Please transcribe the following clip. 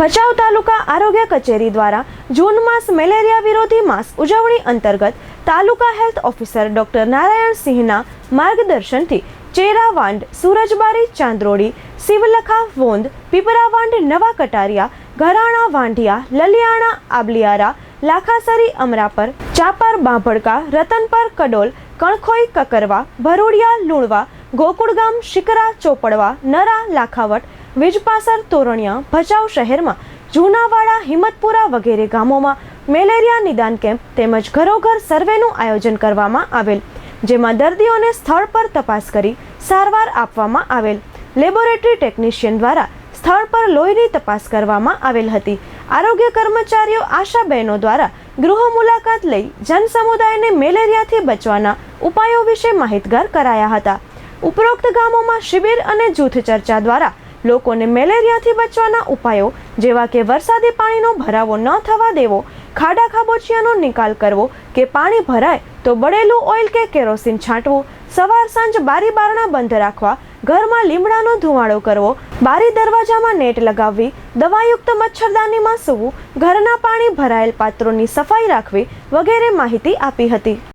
ભચાઉ તાલુકા આરોગ્ય કચેરી દ્વારા જૂન માસ મેલેરિયા વિરોધી માસ ઉજવણી અંતર્ગત તાલુકા હેલ્થ ઓફિસર ડોક્ટર નારાયણ સિંહના માર્ગદર્શનથી ચેરાવાંડ, સુરજબારી, ચાંદરોડી, શિવલખા વોંદ, પીપરાવાંડ, નવા કટારિયા, ઘરાણા વાંઢિયા, લલિયાણા આબલિયારા, લાખાસરી અમરાપર, ચાપર બાંભડકા, રતનપર કડોલ, કણખોઈ કકરવા, ભરૂડિયા લુણવા, ગોકુળગામ શિકરા ચોપડવા, નરા લાખાવટ વીજપાસર તોરણિયા ભચાઉ શહેરમાં જૂનાવાડા, હિંમતપુરા વગેરે ગામોમાં મેલેરિયા નિદાન કેમ્પ તેમજ ઘરોઘર સર્વેનું આયોજન કરવામાં આવેલ, જેમાં દર્દીઓને સ્થળ પર તપાસ કરી સારવાર આપવામાં આવેલ. લેબોરેટરી ટેકનિશિયન દ્વારા સ્થળ પર લોહીની તપાસ કરવામાં આવેલ હતી. આરોગ્ય કર્મચારીઓ આશા બહેનો દ્વારા ગૃહ મુલાકાત લઈ જનસમુદાયને મેલેરિયાથી બચવાના ઉપાયો વિશે માહિતગાર કરાયા હતા. ઉપરોક્ત ગામોમાં શિબિર અને જૂથ ચર્ચા દ્વારા લોકોને મેલેરિયાથી બચવાના ઉપાયો, જેવા કે વરસાદી પાણીનો ભરાવો ન થવા દેવો, ખાડા ખાબોચિયાનો નિકાલ કરવો, કે પાણી ભરાય તો બળેલું ઓઇલ કે કેરોસીન છાંટવું, સવાર સાંજ બારી બારણા બંધ રાખવા, ઘરમાં લીમડાનો ધુમાડો કરવો, બારી દરવાજામાં નેટ લગાવવી, દવાયુક્ત મચ્છરદાનીમાં સૂવું, ઘરના પાણી ભરાયેલ પાત્રોની સફાઈ રાખવી વગેરે માહિતી આપી હતી.